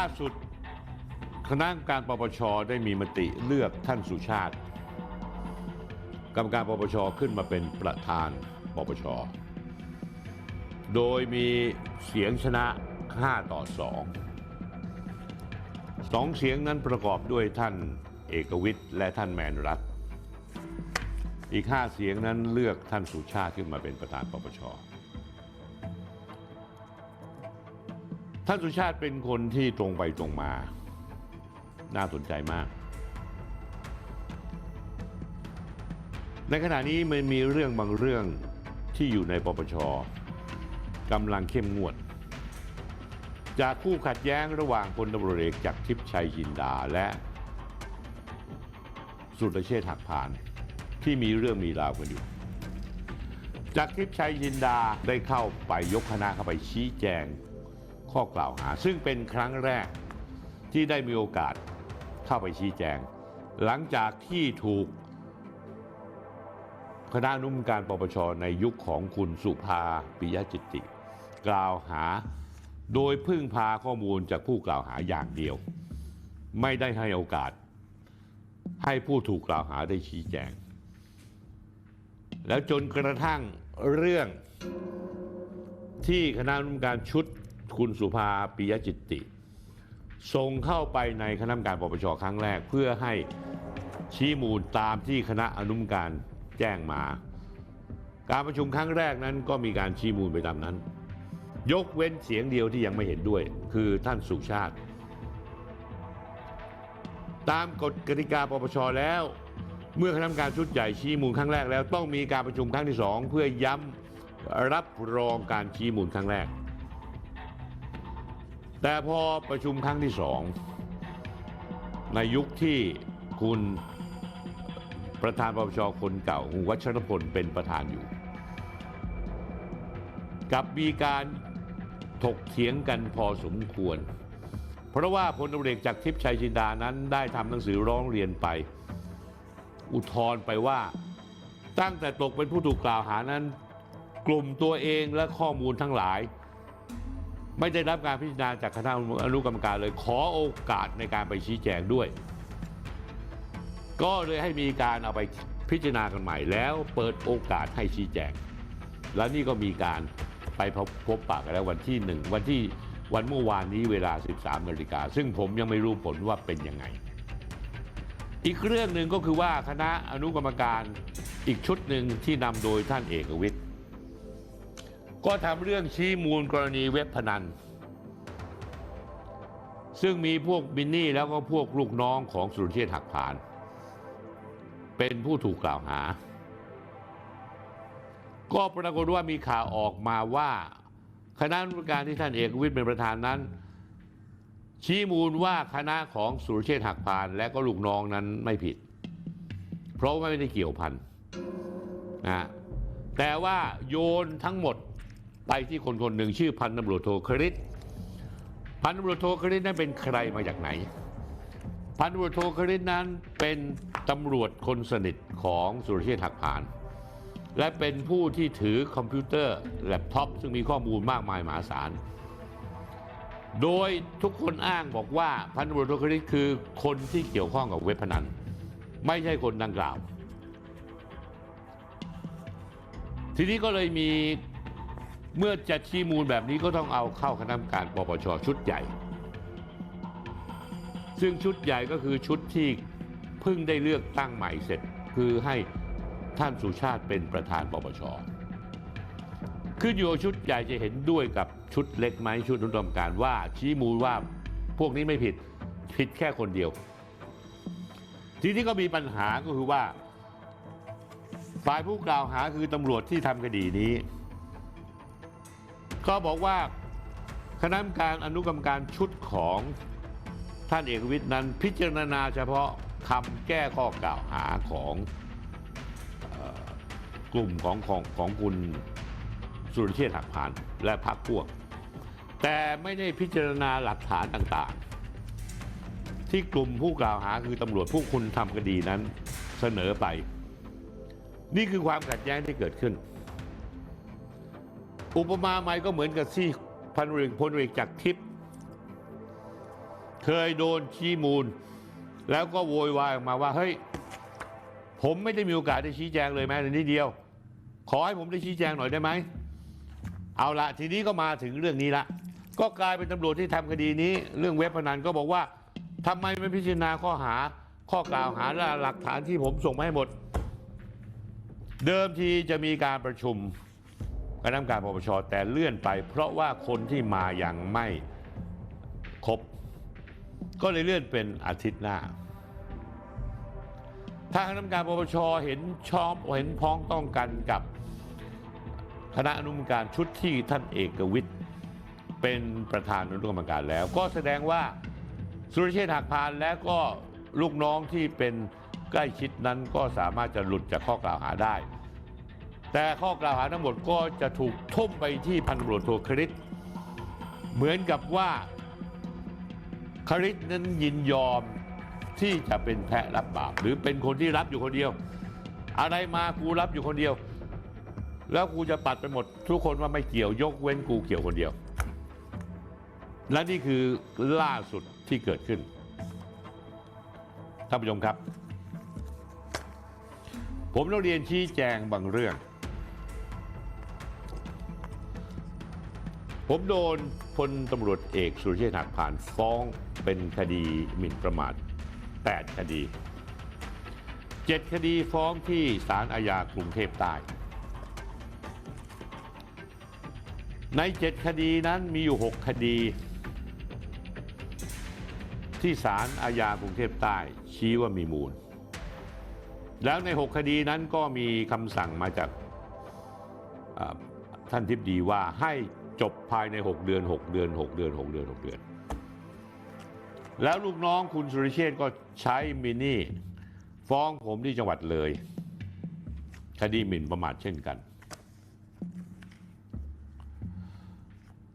ล่าสุด คณะกรรมการปปชได้มีมติเลือกท่านสุชาติ กรรมการปปชขึ้นมาเป็นประธานปปช โดยมีเสียงชนะ 5 ต่อ 2 สองเสียงนั้นประกอบด้วยท่านเอกวิทย์และท่านแมนรัตน์อีก 5 เสียงนั้นเลือกท่านสุชาติขึ้นมาเป็นประธานปปช ท่านสุชาติเป็นคนที่ตรงไปตรงมา น่าสนใจมาก ในขณะนี้มันมีเรื่องบางเรื่องที่อยู่ในปปชกำลังเข้มงวด จากคู่ขัดแย้งระหว่างพลตำรวจเอกจากทิพย์ชัยจินดาและสุรเชษฐ์หักพานที่มีเรื่องมีราวกันอยู่จากทิพย์ชัยจินดาได้เข้าไปยกคณะเข้าไปชี้แจง ข้อกล่าวหา ซึ่งเป็นครั้งแรกที่ได้มีโอกาสเข้าไปชี้แจง หลังจากที่ถูกคณะนุกรรมการปปชในยุคของคุณสุภาปิยจิตติ กล่าวหาโดยพึ่งพาข้อมูลจากผู้กล่าวหาอย่างเดียว ไม่ได้ให้โอกาส ให้ผู้ถูกกล่าวหาได้ชี้แจง แล้วจนกระทั่งเรื่องที่คณะนุกรรมการชุด คุณสุภาปิยจิตติ ส่งเข้าไปในคณะกรรมการปปชครั้งแรก เพื่อให้ชี้มูลตามที่คณะอนุกรรมการแจ้งมา การประชุมครั้งแรกนั้นก็มีการชี้มูลไปตามนั้น ยกเว้นเสียงเดียวที่ยังไม่เห็นด้วย คือท่านสุชาติ ตามกฎกติกาปปชแล้วเมื่อคณะกรรมการชุดใหญ่ชี้มูลครั้งแรกแล้วต้องมีการประชุมครั้งที่สองเพื่อย้ำรับรองการชี้มูลครั้งแรก แต่พอประชุมครั้งที่สองในยุคที่คุณประธานปปชคนเก่าคุณวัชรพลเป็นประธานอยู่ กับมีการถกเถียงกันพอสมควร เพราะว่าพลตำรวจเอกจากทิพย์ชัยจินดานั้นได้ทำหนังสือร้องเรียนไป อุทธรณ์ไปว่าตั้งแต่ตกเป็นผู้ถูกกล่าวหานั้น กลุ่มตัวเองและข้อมูลทั้งหลาย ไม่ได้รับการพิจารณาจากคณะอนุกรรมการเลยขอโอกาสในการไปชี้แจงด้วย ก็เลยให้มีการเอาไปพิจารณากันใหม่แล้วเปิดโอกาสให้ชี้แจง แล้วนี่ก็มีการไปพบพบปะกันแล้ววันที่หนึ่งวันที่วันเมื่อวานนี้เวลา 13นาฬิกาซึ่งผมยังไม่รู้ผลว่าเป็นยังไง อีกเรื่องหนึ่งก็คือว่าคณะอนุกรรมการอีกชุดหนึ่งที่นำโดยท่านเอกวิทย์ ก็ทำเรื่องชี้มูลกรณีเว็บพนัน ซึ่งมีพวกบินนี่แล้วก็พวกลูกน้องของสุรเชษฐ์หักผ่าน เป็นผู้ถูกกล่าวหา ก็ปรากฏว่ามีข่าวออกมาว่า คณะกรรมการที่ท่านเอกวิทย์เป็นประธานนั้น ชี้มูลว่าคณะของสุรเชษฐ์หักพาน และก็ลูกน้องนั้นไม่ผิด เพราะว่าไม่ได้เกี่ยวพันนะแต่ว่าโยนทั้งหมด ไปที่คนคนหนึ่งชื่อพันตำรวจโทคริสพันตำรวจโทคริสนั้นเป็นใครมาจากไหน พันตำรวจโทคริสนั้นเป็นตำรวจคนสนิทของสุรเชษฐ์หักพาน และเป็นผู้ที่ถือคอมพิวเตอร์แล็ปท็อปซึ่งมีข้อมูลมากมายมหาศาลโดยทุกคนอ้างบอกว่าพันตำรวจโทคริสคือคนที่เกี่ยวข้องกับเว็บพนัน ไม่ใช่คนดังกล่าว ทีนี้ก็เลยมี เมื่อจะชี้มูลแบบนี้ก็ต้องเอาเข้าคณะกรรมการปปชชุดใหญ่ ซึ่งชุดใหญ่ก็คือชุดที่เพิ่งได้เลือกตั้งใหม่เสร็จ คือให้ท่านสุชาติเป็นประธานปปชขึ้นอยู่ชุดใหญ่จะเห็นด้วยกับชุดเล็กไหมชุดนุกรรมการว่าชี้มูลว่าพวกนี้ไม่ผิดผิดแค่คนเดียว ทีนี้ก็มีปัญหาก็คือว่า ฝ่ายผู้กล่าวหาคือตำรวจที่ทำคดีนี้ ก็บอกว่าคณะกรรมการอนุกรรมการชุดของท่านเอกวิทย์นั้นพิจารณาเฉพาะคำแก้ข้อกล่าวหาของออกลุ่มของของของคุณสุรเชษฐ์หักพานและพรรคพวก แต่ไม่ได้พิจารณาหลักฐานต่างๆ ที่กลุ่มผู้กล่าวหาคือตำรวจผู้คุณทำคดีนั้นเสนอไป นี่คือความขัดแย้งที่เกิดขึ้น อุปมาใหม่ก็เหมือนกับที่พันเอกพลเอกจากทิพย์เคยโดนชี้มูล แล้วก็โวยวายออกมาว่าเฮ้ยผมไม่ได้มีโอกาสได้ชี้แจงเลยแม้แต่นิดเดียว ขอให้ผมได้ชี้แจงหน่อยได้ไหมเอาละทีนี้ก็มาถึงเรื่องนี้ละก็กลายเป็นตำรวจที่ทำคดีนี้ เรื่องเว็บพนันก็บอกว่าทำไมไม่พิจารณาข้อหาข้อกล่าวหาและหลักฐานที่ผมส่งมาให้หมด เดิมทีจะมีการประชุม คณะกรรมการปปชแต่เลื่อนไป เพราะว่าคนที่มายังไม่ครบ ก็เลยเลื่อนเป็นอาทิตย์หน้าทางคณะกรรมการปปชเห็นชอบเห็นพ้องต้องกันกับคณะอนุกรรมการชุดที่ท่านเอกวิทย์เป็นประธานอนุกรรมการแล้ว ก็แสดงว่าสุรเชษฐ์หักพานและก็ลูกน้องที่เป็นใกล้ชิดนั้นก็สามารถจะหลุดจากข้อกล่าวหาได้ แต่ข้อกล่าวหาทั้งหมดก็จะถูกทุ่มไปที่พันตำรวจโทคริสเหมือนกับว่าคริสนั้นยินยอมที่จะเป็นแพะรับบาปหรือเป็นคนที่รับอยู่คนเดียว อะไรมากูรับอยู่คนเดียว แล้วกูจะปัดไปหมด ทุกคนว่าไม่เกี่ยวยกเว้นกูเกี่ยวคนเดียว และนี่คือล่าสุดที่เกิดขึ้นท่านผู้ชมครับ ผมต้องเรียนชี้แจงบางเรื่อง ผมโดนพลตำรวจเอกสุรเชษฐ์หักผ่านฟ้องเป็นคดีหมิ่นประมาท 8 คดี 7 คดีฟ้องที่ศาลอาญากรุงเทพใต้ ใน 7 คดีนั้นมีอยู่ 6 คดี ที่ศาลอาญากรุงเทพใต้ ชี้ว่ามีมูล แล้วใน 6 คดีนั้นก็มีคำสั่งมาจากท่านทิบดีว่าให้ จบภายใน 6 เดือน 6 เดือน 6 เดือน 6 เดือน 6 เดือน แล้วลูกน้องคุณสุริเชษก็ใช้มินี่ ฟ้องผมที่จังหวัดเลย คดีหมิ่นประมาทเช่นกัน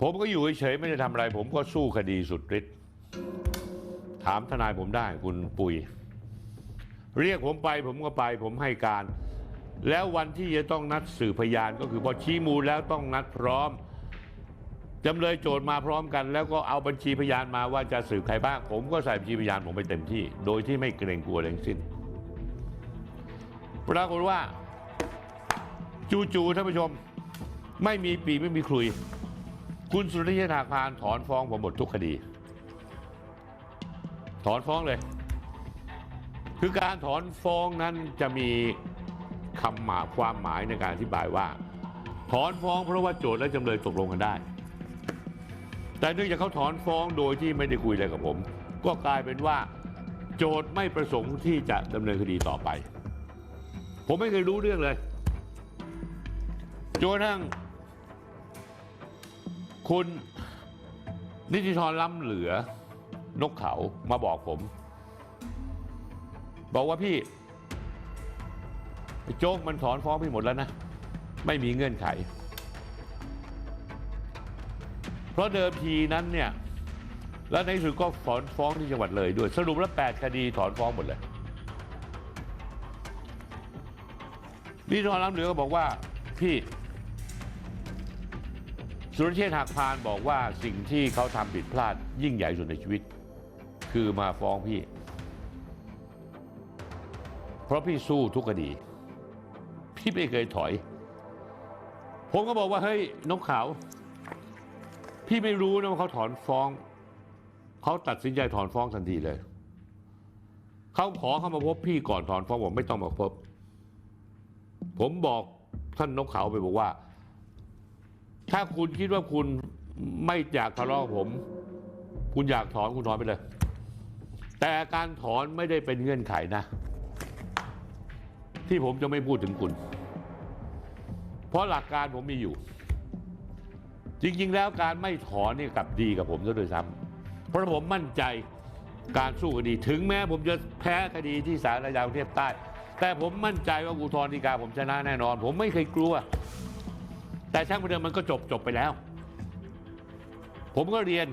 ผมก็อยู่เฉยๆไม่ได้ทำอะไร ผมก็สู้คดีสุดฤทธิ์ถามทนายผมได้คุณปุย เรียกผมไปผมก็ไปผมให้การ แล้ววันที่จะต้องนัดสื่อพยานก็คือพอชี้มูลแล้วต้องนัดพร้อม จำเลยโจทย์มาพร้อมกัน แล้วก็เอาบัญชีพยานมาว่าจะสืบใครบ้าง ผมก็ใส่บัญชีพยานผมไปเต็มที่ โดยที่ไม่เกรงกลัวอะไรทั้งสิ้นปรากฏว่า จู่ๆท่านผู้ชม ไม่มีปีไม่มีคลุย คุณสุริยะถาพานถอนฟ้องผมหมดทุกคดี ถอนฟ้องเลย คือการถอนฟ้องนั้นจะมีคำหมายความหมายในการอธิบายว่า ถอนฟ้องเพราะว่าโจทย์และจำเลยตกลงกันได้ แต่เนื่องจากเขาถอนฟ้องโดยที่ไม่ได้คุยอะไรกับผม ก็กลายเป็นว่า โจทย์ไม่ประสงค์ที่จะดำเนินคดีต่อไป ผมไม่เคยรู้เรื่องเลยจนกระทั่งคุณนิติธรล้ำเหลือนกเขามาบอกผม บอกว่าพี่โจ๊กมันถอนฟ้องพี่หมดแล้วนะ ไม่มีเงื่อนไข เพราะเดิมทีนั้นเนี่ยแล้วในสุดก็ถอนฟ้องที่จังหวัดเลยด้วย สรุปแล้ว 8 คดีถอนฟ้องหมดเลยนิติธรล้ำเหลือก็บอกว่าพี่สุรเชษฐ์หักพานบอกว่าสิ่งที่เขาทำผิดพลาดยิ่งใหญ่สุดในชีวิต คือมาฟ้องพี่ เพราะพี่สู้ทุกคดี พี่ไม่เคยถอย ผมก็บอกว่าเฮ้ยนกขาว พี่ไม่รู้นะว่าเขาถอนฟ้อง เขาตัดสินใจถอนฟ้องทันทีเลย เขาขอเข้ามาพบพี่ก่อนถอนฟ้องผมไม่ต้องมาพบ ผมบอกท่านนกเขาไปบอกว่า ถ้าคุณคิดว่าคุณไม่อยากทะเลาะผม คุณอยากถอนคุณถอนไปเลย แต่การถอนไม่ได้เป็นเงื่อนไขนะ ที่ผมจะไม่พูดถึงคุณ เพราะหลักการผมมีอยู่ จริง ๆ แล้วการไม่ถอนนี่กลับดีกับผมซะด้วยซ้ำเพราะผมมั่นใจการสู้คดี ถึงแม้ผมจะแพ้คดีที่ศาลอาญากรุงเทพใต้ แต่ผมมั่นใจว่าอุทธรณ์ฎีกาผมชนะแน่นอน ผมไม่เคยกลัว แต่ช่างประเดิมมันก็จบจบไปแล้ว ผมก็เรียน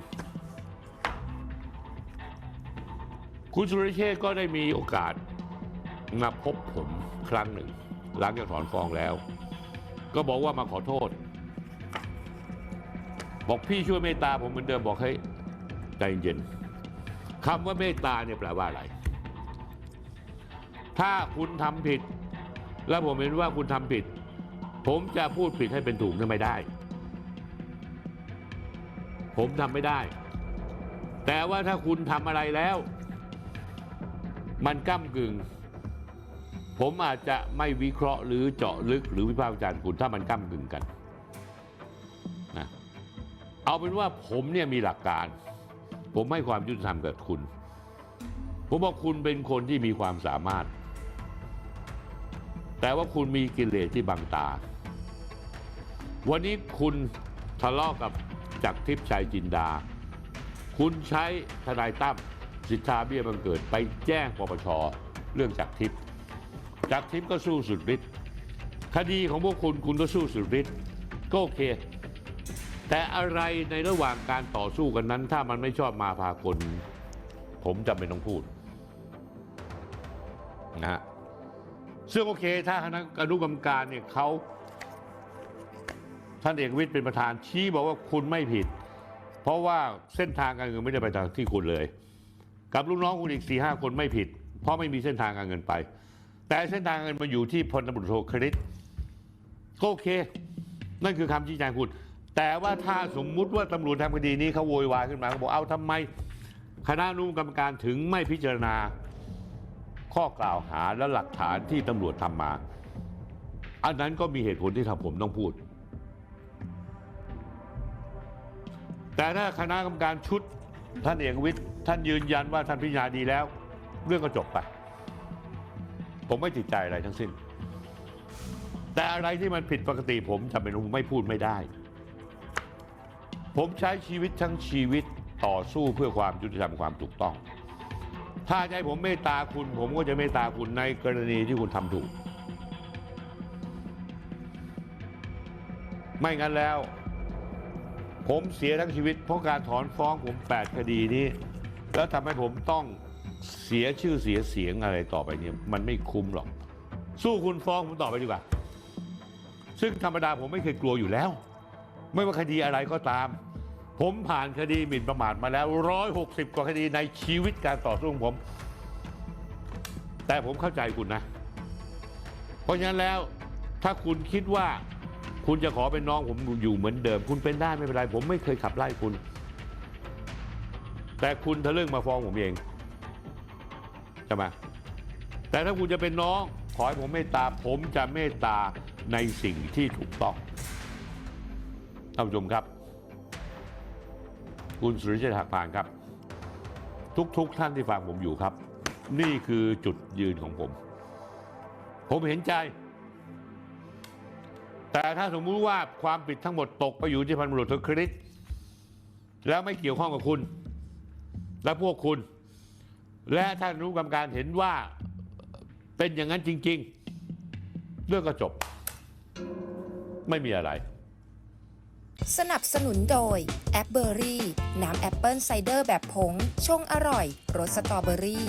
คุณสุรเชษก็ได้มีโอกาสมาพบผมครั้งหนึ่ง หลังจากถอนฟ้องแล้ว ก็บอกว่ามาขอโทษ บอกพี่ช่วยเมตตาผมเหมือนเดิมบอกให้ใจเย็นคำว่าเมตตาเนี่ยแปลว่าอะไร ถ้าคุณทำผิด แล้วผมเห็นว่าคุณทำผิด ผมจะพูดผิดให้เป็นถูกเนี่ยไม่ได้ ผมทำไม่ได้ แต่ว่าถ้าคุณทำอะไรแล้ว มันก้ากึ่ง ผมอาจจะไม่วิเคราะห์หรือเจาะลึกหรือวิพากษ์วิจารณ์คุณถ้ามันก้ากึ่งกัน เอาเป็นว่าผมเนี่ยมีหลักการ ผมให้ความยุติธรรมกับคุณ ผมบอกคุณเป็นคนที่มีความสามารถ แต่ว่าคุณมีกิเลสที่บังตา วันนี้คุณทะเลาะกับจักรทิพย์ชัยจินดา คุณใช้ทนายตั้มสิทธาเบี้ยบังเกิดไปแจ้งปปชเรื่องจักรทิพย์จักรทิพย์ก็สู้สุดฤทธิ์คดีของพวกคุณคุณก็สู้สุดฤทธิ์ก็โอเค แต่อะไรในระหว่างการต่อสู้กันนั้น ถ้ามันไม่ชอบมาพากล ผมจำเป็นต้องพูดนะฮะซึ่งโอเคถ้าคณะอนุกรรมการเนี่ยเขาท่านเอกวิทย์เป็นประธานชี้บอกว่าคุณไม่ผิด เพราะว่าเส้นทางการเงินไม่ได้ไปทางที่คุณเลย กับลูกน้องคุณอีกสี่ห้าคนไม่ผิด เพราะไม่มีเส้นทางการเงินไป แต่เส้นทางการเงินมาอยู่ที่พลตำรวจโทคริสก็โอเค นั่นคือคำชี้แจงคุณ แต่ว่าถ้าสมมุติว่าตำรวจทำคดีนี้เขาโวยวายขึ้นมาเขาบอกเอาทำไม คณะอนุกรรมการถึงไม่พิจารณาข้อกล่าวหาและหลักฐานที่ตำรวจทำมา อันนั้นก็มีเหตุผลที่ทำผมต้องพูด แต่ถ้าคณะกรรมการชุดท่านเอกวิทย์ท่านยืนยันว่าท่านพิจารณาดีแล้ว เรื่องก็จบไป ผมไม่ติดใจอะไรทั้งสิ้น แต่อะไรที่มันผิดปกติผมจำเป็นไม่พูดไม่ได้ ผมใช้ชีวิตทั้งชีวิตต่อสู้เพื่อความยุติธรรมความถูกต้อง ถ้าให้ผมเมตตาคุณ ผมก็จะเมตตาคุณในกรณีที่คุณทำถูก ไม่งั้นแล้ว ผมเสียทั้งชีวิต เพราะการถอนฟ้องผม 8 คดีนี้ แล้วทำให้ผมต้องเสียชื่อเสียเสียงอะไรต่อไปเนี่ยมันไม่คุ้มหรอก สู้คุณฟ้องผมต่อไปดีกว่า ซึ่งธรรมดาผมไม่เคยกลัวอยู่แล้ว ไม่ว่าคดีอะไรก็ตาม ผมผ่านคดีหมิ่นประมาทมาแล้ว 160 กว่าคดีในชีวิตการต่อสู้ของผม แต่ผมเข้าใจคุณนะ เพราะฉะนั้นแล้วถ้าคุณคิดว่าคุณจะขอเป็นน้องผมอยู่เหมือนเดิม คุณเป็นได้ไม่เป็นไร ผมไม่เคยขับไล่คุณ แต่คุณทะลึ่งมาฟ้องผมเองใช่ไหมแต่ถ้าคุณจะเป็นน้อง ขอให้ผมเมตตาผมจะเมตตาในสิ่งที่ถูกต้อง ท่านผู้ชมครับ คุณสุริชัยหักพานครับ ทุกๆทท่านที่ฟังผมอยู่ครับ นี่คือจุดยืนของผม ผมเห็นใจ แต่ถ้าสมมุติว่าความผิดทั้งหมดตกไปอยู่ที่พันตำรวจโทคริสแล้วไม่เกี่ยวข้องกับคุณ และพวกคุณ และท่านรู้กรรมการเห็นว่าเป็นอย่างนั้นจริง ๆ เรื่องก็จบ ไม่มีอะไร สนับสนุนโดยแอปเบอรี่ น้ำแอปเปิลไซเดอร์แบบผง ชงอร่อย รสสตรอเบอรี่